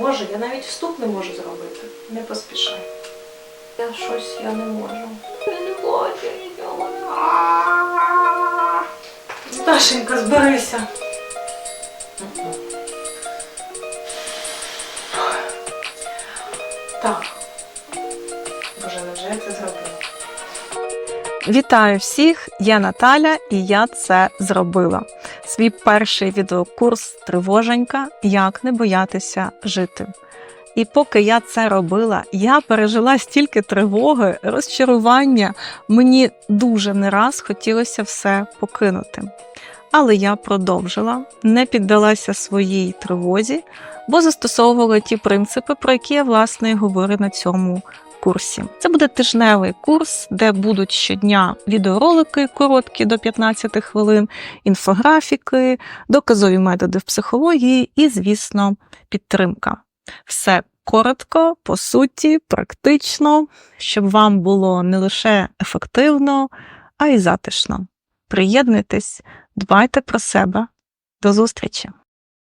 Боже, я навіть вступ не можу зробити. Не поспішай. Я щось я не можу. Я не хочу нічого. Дашенька, зберися. Так. Боже, невже я це зробила? Вітаю всіх! Я Наталя, і я це зробила. Свій перший відеокурс Тривоженька Як не боятися жити. І поки я це робила, я пережила стільки тривоги, розчарування. Мені дуже не раз хотілося все покинути. Але я продовжила, не піддалася своїй тривозі, бо застосовувала ті принципи, про які я власне говорю на цьому курсі. Це буде тижневий курс, де будуть щодня відеоролики короткі до 15 хвилин, інфографіки, доказові методи в психології і, звісно, підтримка. Все коротко, по суті, практично, щоб вам було не лише ефективно, а й затишно. Приєднуйтесь, дбайте про себе. До зустрічі!